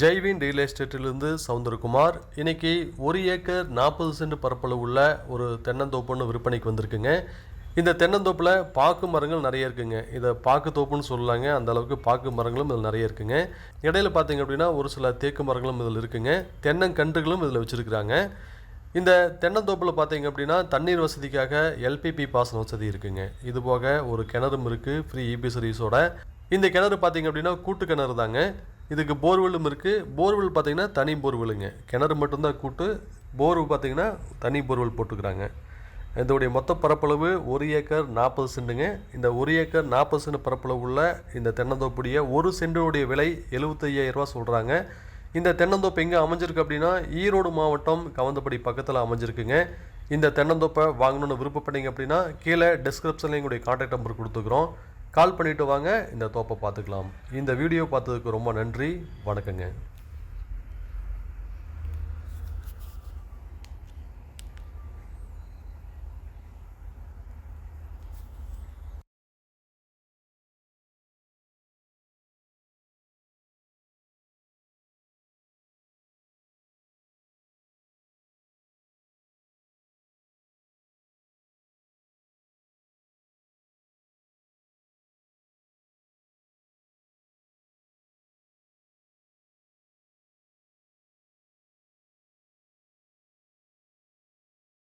Jaivin real எஸ்டேட்டிலிருந்து Soundarakumar. இன்னைக்கு ஒரு acre நாற்பது சென்ட் பரப்பளவு உள்ள ஒரு தென்னந்தோப்புன்னு விற்பனைக்கு வந்திருக்குங்க. இந்த தென்னந்தோப்பில் பாக்கு மரங்கள் நிறைய இருக்குங்க. இதை பாக்கு தோப்புன்னு சொல்லலாங்க அந்த அளவுக்கு பாக்கு மரங்களும் இதில் நிறைய இருக்குங்க. இடையில பார்த்தீங்க அப்படின்னா ஒரு சில தேக்கு மரங்களும் இதில் இருக்குங்க. தென்னங்கன்றுகளும் இதில் வச்சுருக்குறாங்க. இந்த தென்னந்தோப்பில் பார்த்தீங்க அப்படின்னா தண்ணீர் வசதிக்காக எல்பிபி பாசன வசதி இருக்குங்க. இது போக ஒரு கிணறும் இருக்குது ஃப்ரீ இபி சர்வீஸோட இந்த கிணறு பார்த்தீங்க அப்படின்னா கூட்டு கிணறு தாங்க. இதுக்கு போர்வெல்லும் இருக்குது போர்வெல் பார்த்தீங்கன்னா தனி போர்வெலுங்க கிணறு மட்டும்தான் கூட்டு. போர் பார்த்தீங்கன்னா தனி போர்வெல் போட்டுக்கிறாங்க. இதோடைய மொத்த பரப்பளவு ஒரு ஏக்கர் நாற்பது சென்ட்டுங்க. இந்த ஒரு ஏக்கர் நாற்பது சென்ட் பரப்பளவு உள்ள இந்த தென்னந்தோப்புடைய ஒரு சென்டுடைய விலை 75000 ரூபா சொல்கிறாங்க இந்த தென்னந்தோப்பு எங்கே அமைஞ்சிருக்கு அப்படின்னா ஈரோடு மாவட்டம் கவந்தப்படி பக்கத்தில் அமைஞ்சிருக்குங்க. இந்த தென்னந்தோப்பை வாங்கணும்னு விருப்பப்பட்டீங்க அப்படின்னா கீழே டிஸ்கிரிப்ஷன்லேயும் எங்களுடைய கான்டாக்ட் நம்பர் கொடுத்துக்கிறோம். கால் பண்ணிவிட்டு வாங்க இந்த தோப்பை பார்த்துக்கலாம். இந்த வீடியோ பார்த்ததுக்கு ரொம்ப நன்றி. வணக்கங்க.